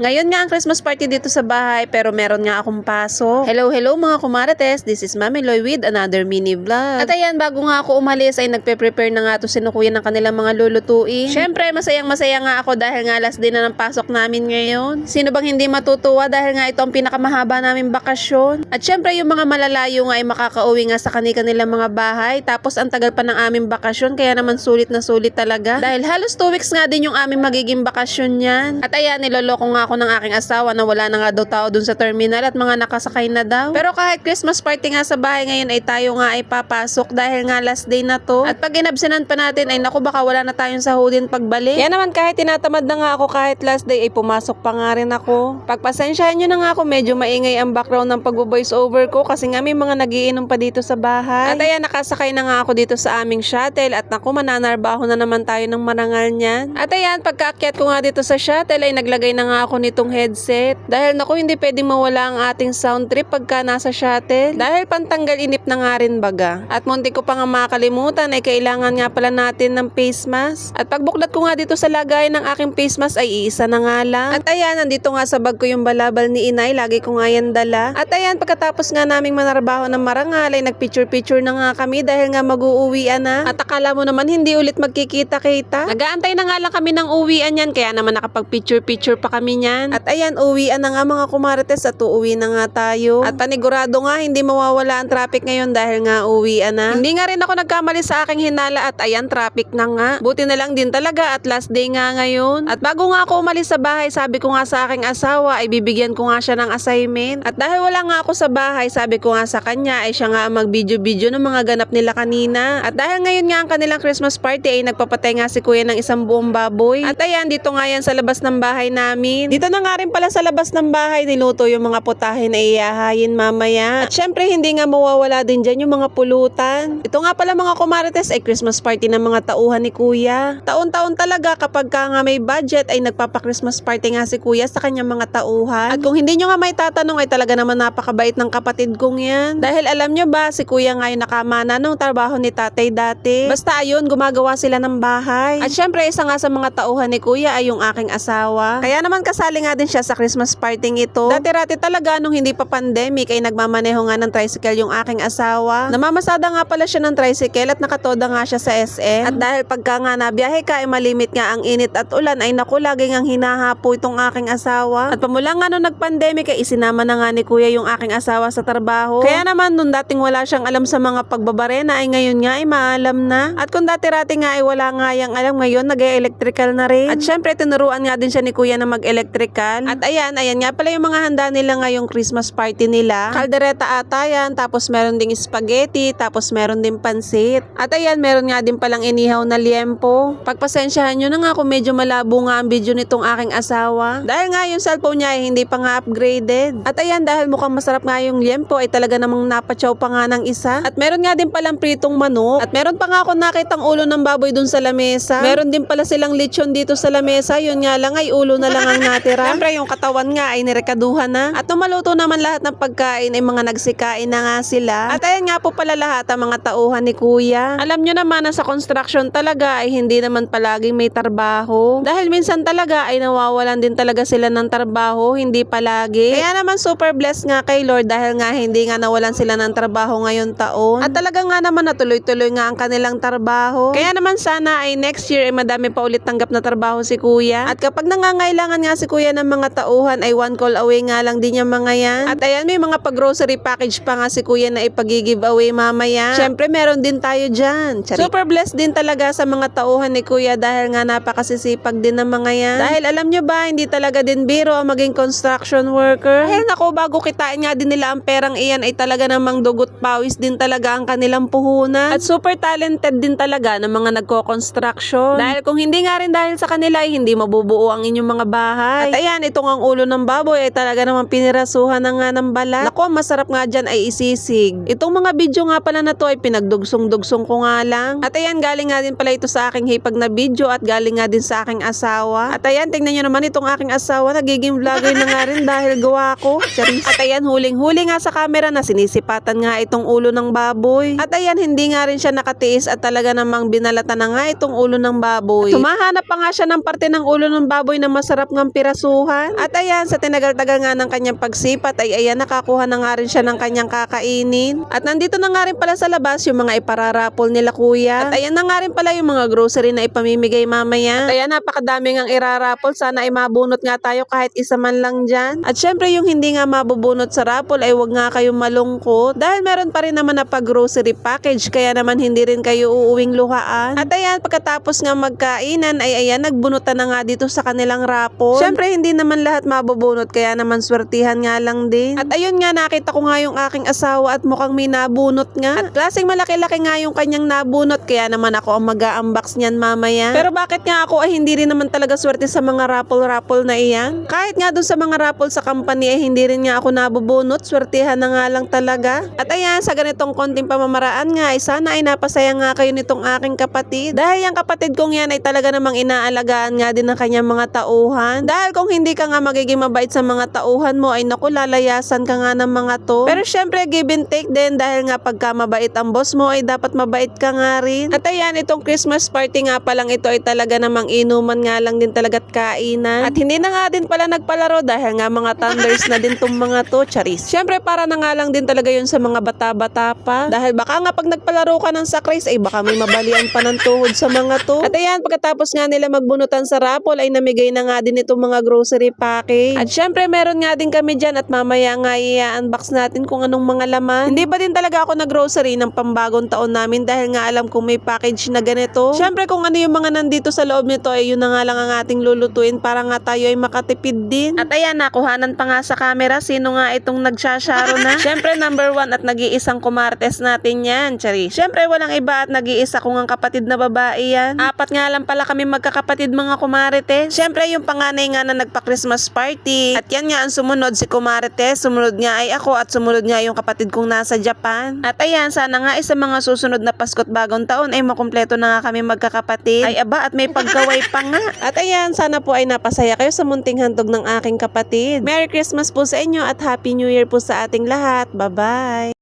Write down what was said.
Ngayon nga ang Christmas party dito sa bahay pero meron nga akong paso. Hello, hello mga kumarates. This is Mami Loy with another mini vlog. At ayan, bago nga ako umalis ay nagpe-prepare na nga to sinukuya ng kanilang mga lulutuin. Syempre, masayang masaya nga ako dahil nga last day na ng pasok namin ngayon. Sino bang hindi matutuwa dahil nga ito ang pinakamahaba namin bakasyon. At syempre, yung mga malalayo nga ay makakauwi nga sa kanilang mga bahay. Tapos ang tagal pa ng aming bakasyon kaya naman sulit na sulit talaga. Dahil halos 2 weeks nga din yung aming magiging bakasyon yan. At ayan, niloloko nga ako ng aking asawa na wala na nga daw tao dun sa terminal at mga nakasakay na daw. Pero kahit Christmas party nga sa bahay ngayon ay tayo nga ay papasok dahil nga last day na to. At pag inabsenan pa natin ay naku baka wala na tayong sahudin pagbalik. Kaya naman kahit tinatamad na nga ako kahit last day ay pumasok pa nga rin ako. Pagpasensyahan nyo na nga ako medyo maingay ang background ng pag-voice over ko kasi nga may mga nagiinom pa dito sa bahay. At ayan nakasakay na nga ako dito sa aming shuttle at naku mananarbaho na naman tayo ng marangal niyan. At ayan pagkaakyat ko nga dito sa shuttle ay naglagay na nga ako nitong headset. Dahil naku hindi pwedeng mawala ang ating sound trip pagka nasa shuttle. Dahil pantanggal inip na nga rin baga. At munti ko pa nga makalimutan ay kailangan nga pala natin ng face mask. At pagbuklat ko nga dito sa lagayan ng aking face mask ay iisa na nga lang. At ayan nandito nga sa bag ko yung balabal ni inay. Lagi ko nga yan dala. At ayan pagkatapos nga naming manarbaho ng marangal ay nagpicture-picture na nga kami dahil nga mag-uuwian na. At akala mo naman hindi ulit magkikita-kita. Nagaantay na nga lang kami ng uwian yan kaya naman nakapag-picture-picture pa kami niyan. At ayan uwian na nga mga kumarites at uuwi na nga tayo. At panigurado nga hindi mawawala ang traffic ngayon dahil nga uwian na. Hindi nga rin ako nagkamali sa aking hinala at ayan traffic na nga. Buti na lang din talaga at last day nga ngayon. At bago nga ako umalis sa bahay sabi ko nga sa aking asawa ay bibigyan ko nga siya ng assignment. At dahil wala nga ako sa bahay sabi ko nga sa kanya ay siya nga ang mag-video-video ng mga ganap nila kanina. At dahil ngayon nga ang kanilang Christmas party ay nagpapatay nga si kuya ng isang buong baboy. At ayan dito nga yan sa labas ng bahay namin. Dito na nga rin pala sa labas ng bahay niluto yung mga putahe na iyahayin mamaya. At syempre hindi nga mawawala din dyan yung mga pulutan. Ito nga pala mga kumarites ay Christmas party ng mga tauhan ni kuya. Taon-taon talaga kapag ka nga may budget ay nagpapa-Christmas party nga si kuya sa kanyang mga tauhan. At kung hindi nyo nga may tatanong ay talaga naman napakabait ng kapatid kong yan. Dahil alam nyo ba si kuya nga yung nakamana nung trabaho ni tatay dati. Basta ayun gumagawa sila ng bahay. At syempre isa nga sa mga tauhan ni kuya ay yung aking asawa. Kaya naman kasali nga din siya sa Christmas party ito. Dati-rati talaga nung hindi pa pandemic ay nagmamaneho nga ng tricycle yung aking asawa. Namamasada nga pala siya ng tricycle at nakatoda nga siya sa SM. At dahil pagka nga nabiyahe ka ay malimit nga ang init at ulan ay naku lagi ngang hinahapo itong aking asawa. At pamula nga nung nag-pandemic ay isinama na nga ni kuya yung aking asawa sa trabaho. Kaya naman nung dating wala siyang alam sa mga pagbabarena ay ngayon nga ay maalam na. At kung dati-rati nga ay wala nga yang alam ngayon nag-electrical na rin. At syempre tinuruan nga din siya ni kuya na mag-electrical. At ayan, ayan nga pala yung mga handa nila ngayong Christmas party nila. Kaldereta ata yan, tapos meron ding spaghetti, tapos meron din pansit. At ayan, meron nga din palang inihaw na liempo. Pagpasensyahan nyo na nga kung medyo malabo nga ang video nitong aking asawa. Dahil nga yung cellphone niya ay hindi pa nga upgraded. At ayan, dahil mukhang masarap nga yung liempo ay talaga namang napatsaw pa nga ng isa. At meron nga din palang pritong manok. At meron pa nga ako nakitang ulo ng baboy dun sa lamesa. Meron din pala silang lechon dito sa lamesa. Yun nga lang ay ulo na lang ang natira. Siyempre yung katawan nga ay nirekaduhan na. At tumaluto naman lahat ng pagkain ay mga nagsikain na nga sila. At ayan nga po pala lahat ang mga tauhan ni kuya. Alam nyo naman na sa construction talaga ay hindi naman palaging may trabaho. Dahil minsan talaga ay nawawalan din talaga sila ng trabaho, hindi palagi. Kaya naman super blessed nga kay Lord dahil nga hindi nga nawalan sila ng trabaho ngayon taon. At talaga nga naman natuloy-tuloy nga ang kanilang trabaho. Kaya naman sana ay next year ay madami pa ulit tanggap na trabaho si kuya. At kapag nangangailangan nga si kuya ng mga tauhan ay one call away nga lang din yung mga yan. At ayan may mga pag-grocery package pa nga si kuya na ipag-give away mamaya. Syempre meron din tayo dyan. Charik. Super blessed din talaga sa mga tauhan ni kuya dahil nga napakasisipag din ng mga yan. Dahil alam nyo ba, hindi talaga din biro ang maging construction worker. Dahil nako, bago kitain nga din nila ang perang iyan ay talaga namang dugot pawis din talaga ang kanilang puhunan. At super talented din talaga ng mga nagko-construction. Dahil kung hindi nga rin dahil sa kanila ay hindi mabubuo ang inyong mga bahay. At ayan, itong ang ulo ng baboy ay talaga namang pinirasuhan na nga ng balat. Nako, masarap nga dyan ay isisig. Itong mga video nga pala na to ay pinagdugsong-dugsong ko nga lang. At ayan, galing nga din pala ito sa aking hipag na video at galing nga din sa aking asawa. At ayan, tingnan nyo naman itong aking asawa, nagiging vlogger na nga rin dahil gawa ko. Charis. At ayan, huling-huli nga sa camera na sinisipatan nga itong ulo ng baboy. At ayan, hindi nga rin siya nakatiis at talaga namang binalatan na nga itong ulo ng baboy. At humahanap pa nga siya ng parte ng ulo ng baboy na masarap ng pirasuhan. At ayan, sa tinagal-tagal nga ng kanyang pagsipat ay ayan, nakakuha na nga rin siya ng kanyang kakainin. At nandito na nga rin pala sa labas yung mga ipararapol nila kuya. At ayan na nga rin pala yung mga grocery na ipamimigay mamaya. At ayan, napakadami ngang irarapol. Sana ay mabunot nga tayo kahit isa man lang dyan. At syempre yung hindi nga mabubunot sa rapol ay wag nga kayong malungkot. Dahil meron pa rin naman na pag-grocery package kaya naman hindi rin kayo uuwing luhaan. At ayan, pagkatapos nga magkainan ay ayan, nagbunutan na nga dito sa kanilang rapol. Syempre hindi naman lahat mabubunot kaya naman swertihan nga lang din. At ayun nga, nakita ko nga yung aking asawa at mukhang may nabunot nga. At klaseng malaki-laki nga yung kanyang nabunot kaya naman ako ang mag-unbox niyan mamaya. Pero bakit nga ako ay hindi rin naman talaga swerte sa mga raffle-raffle na iyan? Kahit nga dun sa mga raffle sa company ay hindi rin nga ako nabubunot, swertihan na nga lang talaga. At ayan, sa ganitong konting pamamaraan nga ay sana ay napasaya nga kayo nitong aking kapatid. Dahil yung kapatid kong yan ay talaga namang inaalagaan nga din ng kanyang mga tauhan. Dahil kung hindi ka nga magiging mabait sa mga tauhan mo ay naku lalayasan ka nga ng mga to. Pero syempre give and take din dahil nga pagka mabait ang boss mo ay dapat mabait ka nga rin. At ayan, itong Christmas party nga palang ito ay talaga namang inuman nga lang din talaga at kainan. At hindi na nga din pala nagpalaro dahil nga mga thunders na din tong mga to, charis. Syempre para na nga lang din talaga yun sa mga bata-bata pa. Dahil baka nga pag nagpalaro ka ng sakris ay baka may mabalian pa ng tuhod sa mga to. At ayan, pagkatapos nga nila magbunutan sa raffle ay namigay na nga din itong mga grocery package. At syempre meron nga din kami dyan at mamaya nga i-unbox natin kung anong mga laman. Hindi pa din talaga ako nag-grocery ng pambagong taon namin dahil nga alam kong may package na ganito. Syempre kung ano yung mga nandito sa loob nito ay yun na nga lang ang ating lulutuin para nga tayo ay makatipid din. At ayan, nakuhanan pa nga sa camera sino nga itong nagsasyaro na. Syempre number one at nag-iisang kumartes natin yan, Chari. Syempre walang iba at nag-iisa kong ang kapatid na babae yan. Apat nga lang pala kami magkakapatid mga kumarites. Syempre yung panganay nga na nagpa-Christmas party. At yan nga ang sumunod si kumarites. Sumunod nga ay ako at sumunod nga yung kapatid kong nasa Japan. At ayan, sana nga isa mga susunod na Pasko't bagong taon ay makumpleto na nga kami magkakapatid. Ay aba at may pagkaway pa nga. At ayan, sana po ay napasaya kayo sa munting handog ng aking kapatid. Merry Christmas po sa inyo at Happy New Year po sa ating lahat. Bye-bye!